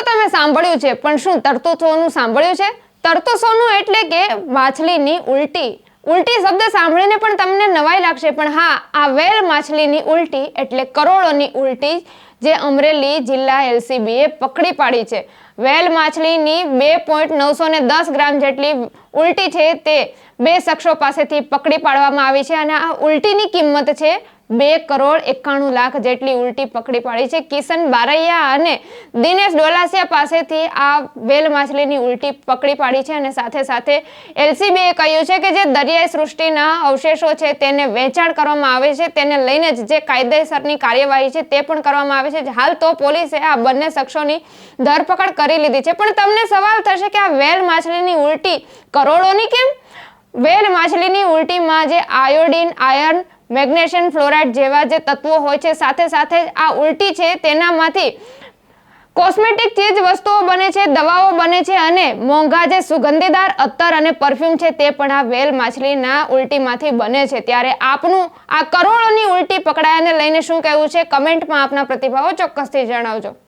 તો તમે સાંભળ્યું છે, પણ શું તરતું સોનું સાંભળ્યું છે? તરતું સોનું એટલે કે માછલીની ઉલટી. ઉલટી શબ્દ સાંભળીને પણ તમને નવાઈ લાગશે, પણ હા, આ વેલ માછલીની ઉલટી એટલે કરોડોની ઉલટી જે અમરેલી જિલ્લા એલસીબીએ પકડી પાડી છે. વેલ માછલીની બે પોઈન્ટ નવસો ને દસ ગ્રામ જેટલી ઉલટી છે તે બે શખ્સો પાસેથી પકડી પાડવામાં આવી છે અને આ ઉલટીની કિંમત છે બે કરોડ એકાણું લાખ જેટલી ઉલટી પકડી પાડી છે કિશન બારૈયા અને દિનેશ ડોલાસિયા પાસેથી આ વેલ માછલીની ઉલટી પકડી પાડી છે અને સાથે સાથે એલસીબીએ કહ્યું છે કે જે દરિયાઈ સૃષ્ટિના અવશેષો છે તેને વેચાણ કરવામાં આવે છે, તેને લઈને જ જે કાયદેસરની કાર્યવાહી છે તે પણ કરવામાં આવે છે. હાલ તો પોલીસે આ બંને શખ્સોની ધરપકડ કરી લીધી છે. પણ તમને સવાલ થશે કે આ વેલ માછલીની ઉલટી કરોડોની કેમ? વેલ માછલીની ઉલટીમાં જે આયોડિન, આયર્ન મેગ્નેશિયમ ફ્લોરાઇડ જેવા જે તત્વો હોય છે, સાથે સાથે આ ઉલટી છે, તેનામાંથી કોસ્મેટિક ચીજ વસ્તુઓ બને છે, દવાઓ બને છે અને મોંઘા જે સુગંધીદાર અત્તર અને પરફ્યુમ છે, તે પણ આ વેલ માછલીના ઉલટીમાંથી બને છે. ત્યારે આપનું આ કરોડોની ઉલટી પકડાયાને લઈને શું કહેવું છે? કમેન્ટમાં આપના પ્રતિભાવો ચોક્કસથી જણાવજો.